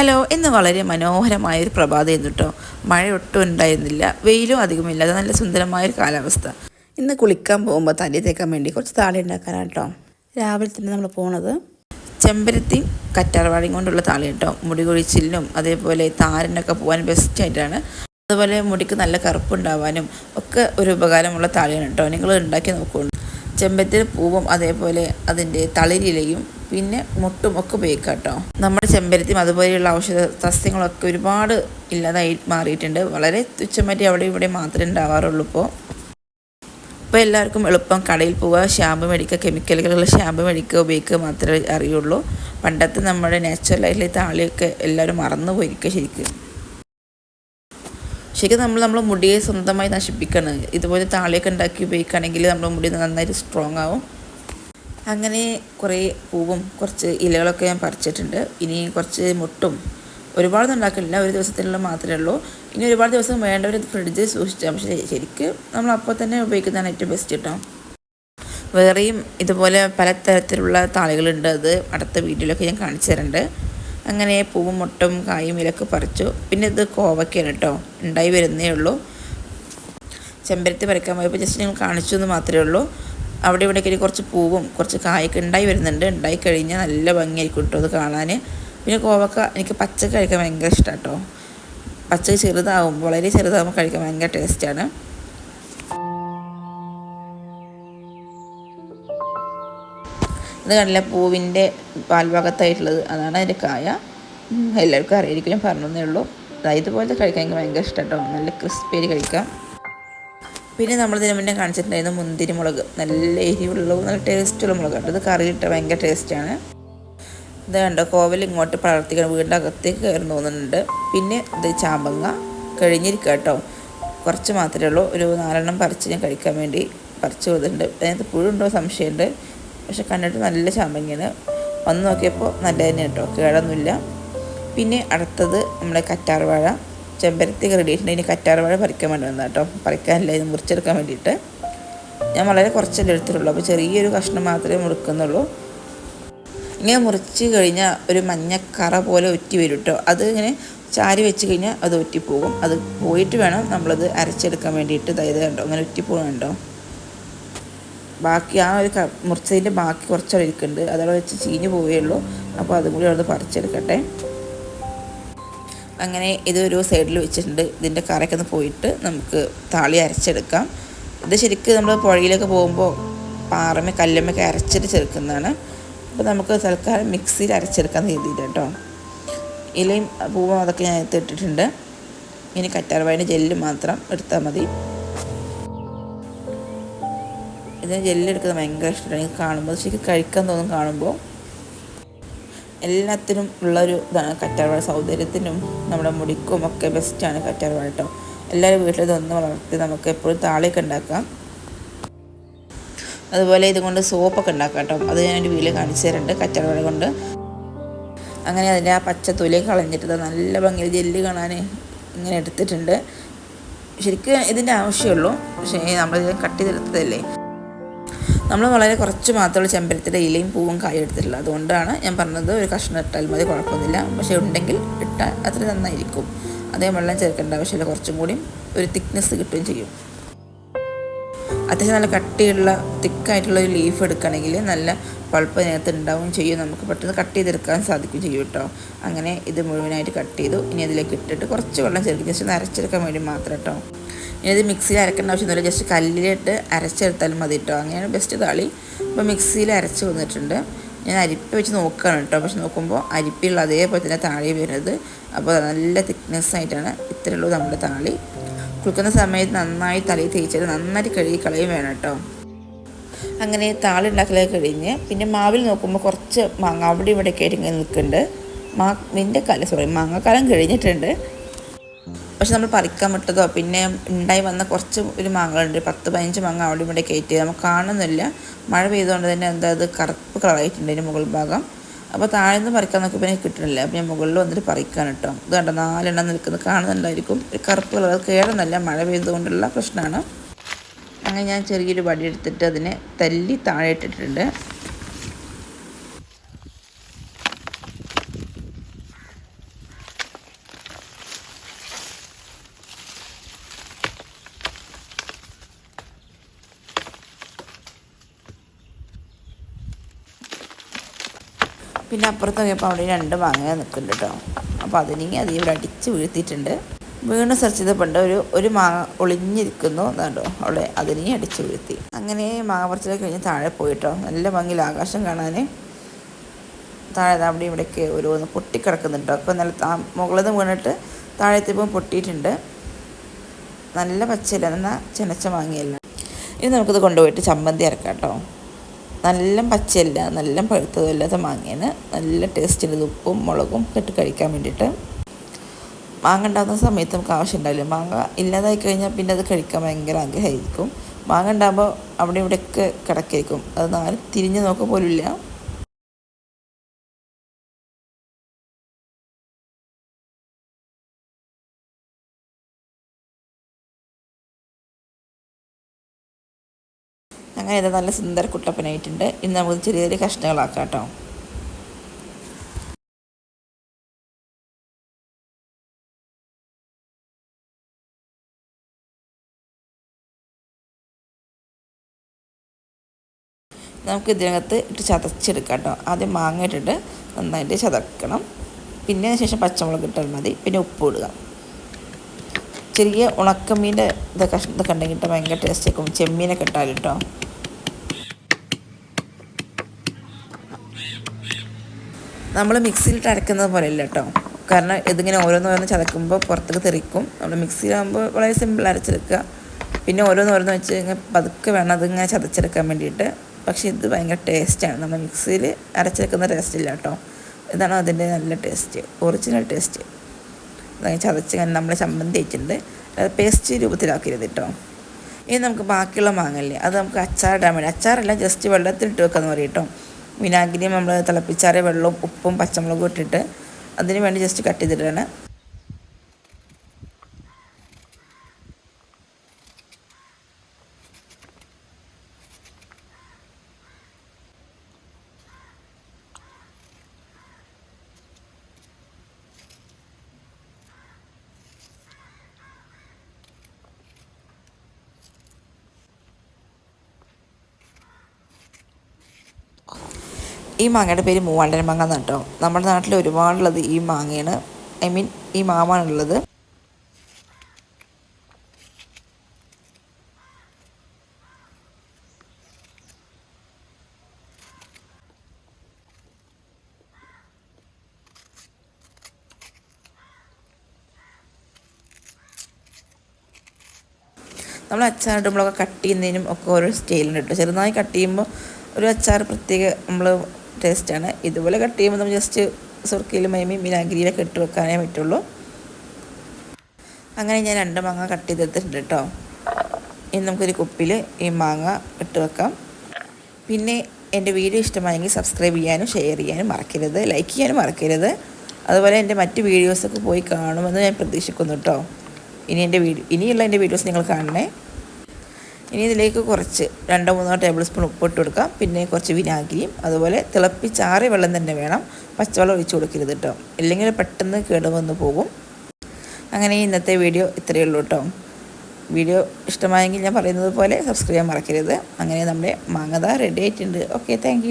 Hello ഇന്ന് വളരെ മനോഹരമായൊരു പ്രഭാതം കേട്ടോ മഴ ഒട്ടും ഉണ്ടായിരുന്നില്ല. വെയിലും അധികമില്ല. അത് നല്ല സുന്ദരമായൊരു കാലാവസ്ഥ. ഇന്ന് കുളിക്കാൻ പോകുമ്പോൾ തലയിൽ തേക്കാൻ വേണ്ടി കുറച്ച് താളി ഉണ്ടാക്കാനാണ് കേട്ടോ രാവിലെ തന്നെ നമ്മൾ പോണത് ചെമ്പരത്തി കറ്റാർവാഴയും കൊണ്ടുള്ള താളി കേട്ടോ മുടി കൊഴിച്ചിലിനും അതേപോലെ താരനൊക്കെ പോകാൻ ബെസ്റ്റ് ആയിട്ടാണ്. അതുപോലെ മുടിക്ക് നല്ല കറുപ്പുണ്ടാവാനും ഒക്കെ ഒരു ഉപകാരമുള്ള താളിയാണ് കേട്ടോ നിങ്ങൾ ഉണ്ടാക്കി നോക്കൂ. ചെമ്പരത്തിന്റെ പൂവും അതേപോലെ അതിന്റെ തളിരിലയും പിന്നെ മുട്ടും ഒക്കെ ഉപയോഗിക്കാം കേട്ടോ നമ്മുടെ ചെമ്പരത്തിയും അതുപോലെയുള്ള ഔഷധ സസ്യങ്ങളൊക്കെ ഒരുപാട് ഇല്ലാതായി മാറിയിട്ടുണ്ട്. വളരെ തുച്ഛമായിട്ട് അവിടെ ഇവിടെ മാത്രമേ ഉണ്ടാവാറുള്ളൂ ഇപ്പോൾ ഇപ്പോൾ എല്ലാവർക്കും എളുപ്പം കടയിൽ പോവുക ഷാമ്പു മേടിക്കുക കെമിക്കലുകളുള്ള ഷാമ്പു മേടിക്കുക ഉപയോഗിക്കുക മാത്രമേ അറിയുള്ളൂ. പണ്ടത്തെ നമ്മുടെ നാച്ചുറലായിട്ടുള്ള താളിയൊക്കെ എല്ലാവരും മറന്നു പോയിരിക്കുക ശരിക്കും. ശരിക്കും നമ്മൾ നമ്മൾ മുടിയെ സ്വന്തമായി നശിപ്പിക്കണം ഇതുപോലെ താളിയൊക്കെ ഉണ്ടാക്കി ഉപയോഗിക്കുകയാണെങ്കിൽ നമ്മുടെ മുടി നന്നായിട്ട് സ്ട്രോങ് ആവും. അങ്ങനെ കുറേ പൂവും കുറച്ച് ഇലകളൊക്കെ ഞാൻ പറിച്ചിട്ടുണ്ട്. ഇനി കുറച്ച് മുട്ടും ഒരുപാടൊന്നും ഉണ്ടാക്കില്ല ഒരു ദിവസത്തിനുള്ള മാത്രമേ ഉള്ളൂ. ഇനി ഒരുപാട് ദിവസം വേണ്ടവർ ഫ്രിഡ്ജിൽ സൂക്ഷിച്ചാൽ പക്ഷേ ശരിക്കും നമ്മൾ അപ്പോൾ തന്നെ ഉപയോഗിക്കുന്നതാണ് ഏറ്റവും ബെസ്റ്റ് കേട്ടോ വേറെയും ഇതുപോലെ പലതരത്തിലുള്ള താളികളുണ്ട്. അത് അടുത്ത വീഡിയോയിലൊക്കെ ഞാൻ കാണിച്ചു തരുന്നുണ്ട് അങ്ങനെ പൂവും മുട്ടും കായും ഇലൊക്കെ പറിച്ചു. പിന്നെ ഇത് കോവക്കയാണ് കേട്ടോ ഉണ്ടായി വരുന്നേ ഉള്ളൂ. ചെമ്പരത്തി പറിക്കാൻ പോയപ്പോൾ ജസ്റ്റ് ഞങ്ങൾ കാണിച്ചു എന്ന് മാത്രമേ ഉള്ളൂ. അവിടെ ഇവിടെയൊക്കെ കുറച്ച് പൂവും കുറച്ച് കായൊക്കെ ഉണ്ടായി വരുന്നുണ്ട്. ഉണ്ടായി കഴിഞ്ഞാൽ നല്ല ഭംഗിയായിരിക്കും കേട്ടോ അത് കാണാൻ പിന്നെ കോവക്ക എനിക്ക് പച്ചക്ക് കഴിക്കാൻ ഭയങ്കര ഇഷ്ടമാണ് കേട്ടോ പച്ചക്ക് ചെറുതാവും വളരെ ചെറുതാകുമ്പോൾ കഴിക്കാൻ ഭയങ്കര ടേസ്റ്റാണ് ഇത് കണ്ടില്ല പൂവിന്റെ പാൽഭാഗത്തായിട്ടുള്ളത്? അതാണ് അതിന്റെ കായ. എല്ലാവർക്കും അറിയായിരിക്കും പറഞ്ഞതേ ഉള്ളൂ. ഇതുപോലത്തെ കഴിക്കാൻ എനിക്ക് ഭയങ്കര ഇഷ്ടം കേട്ടോ നല്ല ക്രിസ്പി ക്രിസ്പിയായി കഴിക്കാം. പിന്നെ നമ്മൾ ഇതിനു മുന്നേ കാണിച്ചിട്ടുണ്ടായിരുന്നു മുന്തിരി മുളക്. നല്ല എരിവുള്ളതും നല്ല ടേസ്റ്റുള്ള മുളക് കേട്ടോ ഇത് കറി ഇട്ട ഭയങ്കര ടേസ്റ്റാണ് ഇത് കണ്ടോ കോവൽ ഇങ്ങോട്ട് പളർത്തിക്കണം വീടിന്റെ അകത്തേക്ക് കയറി തോന്നുന്നുണ്ട്. പിന്നെ ഇത് ചാമ്പങ്ങ കഴിഞ്ഞിരിക്കുക കേട്ടോ കുറച്ച് മാത്രമേ ഉള്ളൂ. ഒരു നാലെണ്ണം പറിച്ച് ഞാൻ കഴിക്കാൻ വേണ്ടി പറിച്ച് കൊടുത്തിട്ടുണ്ട്. അതിനകത്ത് പുഴുണ്ടോ സംശയമുണ്ട്. പക്ഷെ കണ്ടിട്ട് നല്ല ചാമ്പങ്ങയാണ്. വന്ന് നോക്കിയപ്പോൾ നല്ല തന്നെ കേട്ടോ കേടൊന്നുമില്ല. പിന്നെ അടുത്തത് നമ്മുടെ കറ്റാർവാഴ. ചെമ്പരത്തി റെഡി ആയിട്ടുണ്ട് ഇനി കറ്റാർവാഴ പറിക്കാൻ വേണ്ടി വന്നാൽ കേട്ടോ പറിക്കാനില്ല ഇത് മുറിച്ചെടുക്കാൻ വേണ്ടിയിട്ട്. ഞാൻ വളരെ കുറച്ചല്ലേ എടുത്തിട്ടുള്ളൂ. അപ്പോൾ ചെറിയൊരു കഷ്ണം മാത്രമേ മുറിക്കുന്നുള്ളൂ. ഇങ്ങനെ മുറിച്ച് കഴിഞ്ഞാൽ ഒരു മഞ്ഞക്കറ പോലെ ഒറ്റി വരും കേട്ടോ അത് ഇങ്ങനെ ചാരി വെച്ച് കഴിഞ്ഞാൽ അത് ഒറ്റിപ്പോകും. അത് പോയിട്ട് വേണം നമ്മളത് അരച്ചെടുക്കാൻ വേണ്ടിയിട്ട്. അതായത് കണ്ടോ? അങ്ങനെ ഒറ്റിപ്പോകണുണ്ടോ ബാക്കി ആ ഒരു മുറിച്ചതിന്റെ ബാക്കി കുറച്ചവിടെ ഇരിക്കുന്നുണ്ട്. അതവിടെ വെച്ച് ചീഞ്ഞ് പോവുകയുള്ളൂ അപ്പോൾ അതും കൂടി അവിടെ പറിച്ചെടുക്കട്ടെ. അങ്ങനെ ഇതൊരു സൈഡിൽ വെച്ചിട്ടുണ്ട്. ഇതിന്റെ കറയൊക്കെ ഒന്ന് പോയിട്ട് നമുക്ക് താളി അരച്ചെടുക്കാം. ഇത് ശരിക്കും നമ്മൾ പുഴയിലൊക്കെ പോകുമ്പോൾ പാറമ കല്ലമ്മയൊക്കെ അരച്ചിട്ട് ചേർക്കുന്നതാണ്. അപ്പോൾ നമുക്ക് തൽക്കാലം മിക്സിയിൽ അരച്ചെടുക്കാൻ രീതിയിൽ കേട്ടോ. ഇലയും പൂവും അതൊക്കെ ഞാൻ ഇട്ടിട്ടുണ്ട്. ഇനി കറ്റാർവാഴിന്റെ ജെല്ല് മാത്രം എടുത്താൽ മതി. ഇതിന് ജെല്ലെടുക്കുന്നത് ഭയങ്കര ഇഷ്ടമാണ്. കാണുമ്പോൾ ശരിക്കും കഴിക്കാൻ തോന്നും കാണുമ്പോൾ എല്ലാത്തിനും ഉള്ളൊരു ഇതാണ് കറ്റാർവാഴ. സൗന്ദര്യത്തിനും നമ്മുടെ മുടിക്കും ഒക്കെ ബെസ്റ്റാണ് കറ്റാർവാഴ കേട്ടോ എല്ലാവരും വീട്ടിൽ ഇതൊന്ന് വളർത്തി നമുക്ക് എപ്പോഴും താളിയൊക്കെ ഉണ്ടാക്കാം. അതുപോലെ ഇതുകൊണ്ട് സോപ്പൊക്കെ ഉണ്ടാക്കാം കേട്ടോ അത് ഞാൻ എന്റെ വീട്ടിൽ കാണിച്ചു തരുന്നുണ്ട് കറ്റാർവാഴ കൊണ്ട്. അങ്ങനെ അതിന്റെ ആ പച്ച തൊലി കളഞ്ഞിട്ട് നല്ല ഭംഗിയിൽ ജെല്ല് കാണാൻ ഇങ്ങനെ എടുത്തിട്ടുണ്ട്. ശരിക്കും ഇതിന്റെ ആവശ്യമുള്ളൂ. പക്ഷേ നമ്മൾ കട്ടി ചെയ്തെടുത്തതല്ലേ? നമ്മൾ വളരെ കുറച്ച് മാത്രമുള്ള ചെമ്പരത്തിന്റെ ഇലയും പൂവും കായ എടുത്തിട്ടുള്ളൂ. അതുകൊണ്ടാണ് ഞാൻ പറഞ്ഞത് ഒരു കഷ്ണം ഇട്ടാൽ മതി കുഴപ്പമൊന്നുമില്ല. പക്ഷേ ഉണ്ടെങ്കിൽ ഇട്ടാൽ അത്ര നന്നായിരിക്കും. അതേ വെള്ളം ചേർക്കേണ്ട ആവശ്യമില്ല. കുറച്ചും കൂടി ഒരു തിക്നെസ് കിട്ടുകയും ചെയ്യും. അത്യാവശ്യം നല്ല കട്ടിയുള്ള തിക്കായിട്ടുള്ള ഒരു ലീഫ് എടുക്കുകയാണെങ്കിൽ നല്ല പൾപ്പ് അതിനകത്ത് ഉണ്ടാവുകയും ചെയ്യും. നമുക്ക് പെട്ടെന്ന് കട്ട് ചെയ്തെടുക്കാൻ സാധിക്കും ചെയ്യും കേട്ടോ. അങ്ങനെ ഇത് മുഴുവനായിട്ട് കട്ട് ചെയ്തു. ഇനി അതിലേക്ക് ഇട്ടിട്ട് കുറച്ച് വെള്ളം ചേർക്കും. ജസ്റ്റ് ഒന്ന് അരച്ചെടുക്കാൻ വേണ്ടി മാത്രം കേട്ടോ. ഇത് മിക്സിയിൽ അരക്കേണ്ട ആവശ്യമൊന്നുമില്ല ജസ്റ്റ് കല്ലിലിട്ട് അരച്ചെടുത്താലും മതി കേട്ടോ അങ്ങനെയാണ് ബെസ്റ്റ് താളി. അപ്പോൾ മിക്സിയിൽ അരച്ച് വന്നിട്ടുണ്ട്. ഞാൻ അരിപ്പ വെച്ച് നോക്കുകയാണ് കേട്ടോ പക്ഷെ നോക്കുമ്പോൾ അരിപ്പിയുള്ള അതേപോലെ തന്നെ താളി വരുന്നത്. അപ്പോൾ നല്ല തിക്നെസ് ആയിട്ടാണ് ഇത്രയുള്ളൂ നമ്മുടെ താളി. കുളിക്കുന്ന സമയത്ത് നന്നായി തലയിൽ തേച്ചത് നന്നായിട്ട് കഴുകി കളയും വേണം കേട്ടോ അങ്ങനെ താളി ഉണ്ടാക്കലൊക്കെ കഴിഞ്ഞ് പിന്നെ മാവിൽ നോക്കുമ്പോൾ കുറച്ച് മാങ്ങ അവിടെ ഇവിടെയൊക്കെ ആയിട്ട് ഇങ്ങനെ നിൽക്കുന്നുണ്ട്. മാ നിന്റെ കാലം സോറി മാങ്ങക്കാലം കഴിഞ്ഞിട്ടുണ്ട്. പക്ഷെ നമ്മൾ പറിക്കാൻ വിട്ടതോ പിന്നെ ഉണ്ടായി വന്ന കുറച്ച് ഒരു മാങ്ങകളുണ്ട് പത്ത് പതിനഞ്ച് മാങ്ങ അവിടെ ഇവിടെ കയറ്റി. നമുക്ക് കാണുന്നില്ല. മഴ പെയ്തുകൊണ്ട് തന്നെ എന്താ അത് കറുപ്പ് കളറായിട്ടുണ്ട് അതിന്റെ മുകൾ ഭാഗം. അപ്പോൾ താഴെ നിന്ന് പറിക്കാൻ നോക്കിയപ്പോൾ പിന്നെ കിട്ടണില്ല അപ്പോൾ ഞാൻ മുകളിൽ വന്നിട്ട് പറിക്കാൻ കേട്ടോ. ഇത് കണ്ടോ നാലെണ്ണം നിൽക്കുന്നത് കാണുന്നുണ്ടായിരിക്കും. ഒരു കറുപ്പ് കളർ കേടുന്നല്ല. മഴ പെയ്തുകൊണ്ടുള്ള പ്രശ്നമാണ്. അങ്ങനെ ഞാൻ ചെറിയൊരു വടി എടുത്തിട്ട് അതിനെ തല്ലി താഴെ ഇട്ടിട്ടുണ്ട്. പിന്നെ അപ്പുറത്ത് നോക്കിയപ്പോൾ അവിടെ രണ്ട് മാങ്ങ നിൽക്കുന്നുണ്ട് കേട്ടോ അപ്പോൾ അതിനെ അത് ഇവിടെ അടിച്ച് വീഴ്ത്തിയിട്ടുണ്ട്. വീണ് സെർച്ച് ചെയ്തപ്പോൾ ഒരു ഒരു മാങ്ങ ഒളിഞ്ഞിരിക്കുന്നു എന്നുണ്ടോ അവിടെ അതിനെ അടിച്ച് വീഴ്ത്തി. അങ്ങനെ മാങ്ങ പറിച്ചത് കഴിഞ്ഞ് താഴെ പോയിട്ടോ നല്ല ഭംഗിയിൽ ആകാശം കാണാൻ താഴെ അവിടെ ഇവിടെയൊക്കെ ഓരോന്ന് പൊട്ടിക്കിടക്കുന്നുണ്ട് അപ്പോൾ നല്ല മുകളിൽ നിന്ന് വീണിട്ട് താഴെത്തിയപ്പോൾ പൊട്ടിയിട്ടുണ്ട്. നല്ല പച്ചയില്ല. എന്നാൽ ചെനച്ച മാങ്ങയല്ല. ഇനി നമുക്കിത് കൊണ്ടുപോയിട്ട് ചമ്മന്തി ഇറക്കാം കേട്ടോ നല്ല പച്ചയല്ല നല്ല പഴുത്തതല്ലാത്ത മാങ്ങയാണ്. നല്ല ടേസ്റ്റിന്റെ ഉപ്പും മുളകും ഇട്ട് കഴിക്കാൻ വേണ്ടിയിട്ട്. മാങ്ങ ഉണ്ടാകുന്ന സമയത്ത് നമുക്ക് ആവശ്യം ഉണ്ടാവില്ല മാങ്ങ ഇല്ലാതായി കഴിഞ്ഞാൽ പിന്നെ അത് കഴിക്കാൻ ഭയങ്കര ആഗ്രഹമായിരിക്കും. മാങ്ങ ഉണ്ടാകുമ്പോൾ അവിടെ ഇവിടെയൊക്കെ കിടക്കായിരിക്കും അത് നാല് തിരിഞ്ഞ് നോക്കുക ഇത് നല്ല സുന്ദര കുട്ടപ്പനായിട്ടുണ്ട്. ഇന്ന് നമുക്ക് ചെറിയ ചെറിയ കഷ്ണങ്ങളാക്കാം കേട്ടോ. നമുക്ക് ഇതിനകത്ത് ഇട്ട് ചതച്ചെടുക്കാം കേട്ടോ. ആദ്യം മാങ്ങ ഇട്ടിട്ട് നന്നായിട്ട് ചതക്കണം. പിന്നെ ശേഷം പച്ചമുളക് ഇട്ടാൽ മതി. പിന്നെ ഉപ്പ് ഇടുക. ചെറിയ ഉണക്കമീന്റെ ഇതൊക്കെ ഇതൊക്കെ ഉണ്ടെങ്കിൽ ഭയങ്കര ടേസ്റ്റ് ആയിരിക്കും. ചെമ്മീനൊക്കെ ഇട്ടാൽ കേട്ടോ. നമ്മൾ മിക്സിയിലിട്ട് അരക്കുന്നത് പോലെയല്ല കേട്ടോ കാരണം ഇതിങ്ങനെ ഓരോന്നോരോന്ന് ചതക്കുമ്പോൾ പുറത്തേക്ക് തെറിക്കും. നമ്മൾ മിക്സിയിലാകുമ്പോൾ വളരെ സിമ്പിൾ അരച്ചെടുക്കുക. പിന്നെ ഓരോന്നോരോന്ന് വെച്ച് കഴിഞ്ഞാൽ പതുക്കെ വേണം അതിങ്ങനെ ചതച്ചെടുക്കാൻ വേണ്ടിയിട്ട്. പക്ഷേ ഇത് ഭയങ്കര ടേസ്റ്റാണ് നമ്മൾ മിക്സിയിൽ അരച്ചെടുക്കുന്ന ടേസ്റ്റ് ഇല്ല കേട്ടോ ഇതാണ് അതിന്റെ നല്ല ടേസ്റ്റ് ഒറിജിനൽ ടേസ്റ്റ് അതങ്ങനെ ചതച്ച് നമ്മൾ ചമ്മന്തി വെച്ചിട്ടുണ്ട്. അത് പേസ്റ്റ് രൂപത്തിലാക്കരുത് കേട്ടോ ഇനി നമുക്ക് ബാക്കിയുള്ള മാങ്ങല്ലേ അത് നമുക്ക് അച്ചാറിടാൻ വേണ്ടി. അച്ചാറല്ല ജസ്റ്റ് വെള്ളത്തിലിട്ട് വെക്കാമെന്ന് പറയും കേട്ടോ വിനാഗിരിയും നമ്മൾ തിളപ്പിച്ചാറിയ വെള്ളവും ഉപ്പും പച്ചമുളകും ഇട്ടിട്ട് അതിന് വേണ്ടി ജസ്റ്റ് കട്ട് ചെയ്തിട്ടാണ് ഈ മാങ്ങയുടെ പേര് മൂവാണ്ടൻ മാങ്ങ എന്നാണ് കേട്ടോ. നമ്മുടെ നാട്ടിൽ ഒരുപാടുള്ളത് ഈ മാങ്ങയാണ്. ഐ മീൻ ഈ മാമാണുള്ളത് നമ്മൾ അച്ചാറിടുമ്പോഴൊക്കെ കട്ട് ചെയ്യുന്നതിനും ഒക്കെ ഓരോ സ്റ്റൈലുണ്ട് കേട്ടോ. ചെറുതായി കട്ട് ചെയ്യുമ്പോൾ ഒരു അച്ചാർ പ്രത്യേക നമ്മൾ ടേസ്റ്റാണ് ഇതുപോലെ കട്ട് ചെയ്യുമ്പോൾ നമ്മൾ ജസ്റ്റ് സുർക്കിയിൽ മൈമയും വിനാഗിരിയിലൊക്കെ ഇട്ട് വെക്കാനേ പറ്റുള്ളൂ. അങ്ങനെ ഞാൻ രണ്ട് മാങ്ങ കട്ട് ചെയ്തെടുത്തിട്ടുണ്ട് കേട്ടോ ഇനി നമുക്കൊരു കുപ്പിയിൽ ഈ മാങ്ങ ഇട്ട് വെക്കാം. പിന്നെ എന്റെ വീഡിയോ ഇഷ്ടമായെങ്കിൽ സബ്സ്ക്രൈബ് ചെയ്യാനും ഷെയർ ചെയ്യാനും മറക്കരുത്. ലൈക്ക് ചെയ്യാനും മറക്കരുത്. അതുപോലെ എന്റെ മറ്റ് വീഡിയോസൊക്കെ പോയി കാണുമെന്ന് ഞാൻ പ്രതീക്ഷിക്കുന്നു കേട്ടോ ഇനി എന്റെ വീഡിയോ ഇനിയുള്ള എന്റെ വീഡിയോസ് നിങ്ങൾ കാണണേ. ഇനി ഇതിലേക്ക് കുറച്ച് രണ്ടോ മൂന്നോ ടേബിൾ സ്പൂൺ ഉപ്പിട്ട് കൊടുക്കാം. പിന്നെ കുറച്ച് വിനാഗിരിയും അതുപോലെ തിളപ്പിച്ചാറിയ വെള്ളം തന്നെ വേണം പച്ചവെള്ളം ഒഴിച്ചു കൊടുക്കരുത് കേട്ടോ ഇല്ലെങ്കിൽ പെട്ടെന്ന് കേടുവന്ന് പോകും. അങ്ങനെ ഇന്നത്തെ വീഡിയോ ഇത്രയേ ഉള്ളൂ കേട്ടോ വീഡിയോ ഇഷ്ടമായെങ്കിൽ ഞാൻ പറയുന്നത് പോലെ സബ്സ്ക്രൈബ് ചെയ്യാൻ മറക്കരുത്. അങ്ങനെ നമ്മുടെ മാങ്ങത റെഡി ആയിട്ടുണ്ട്. Okay thank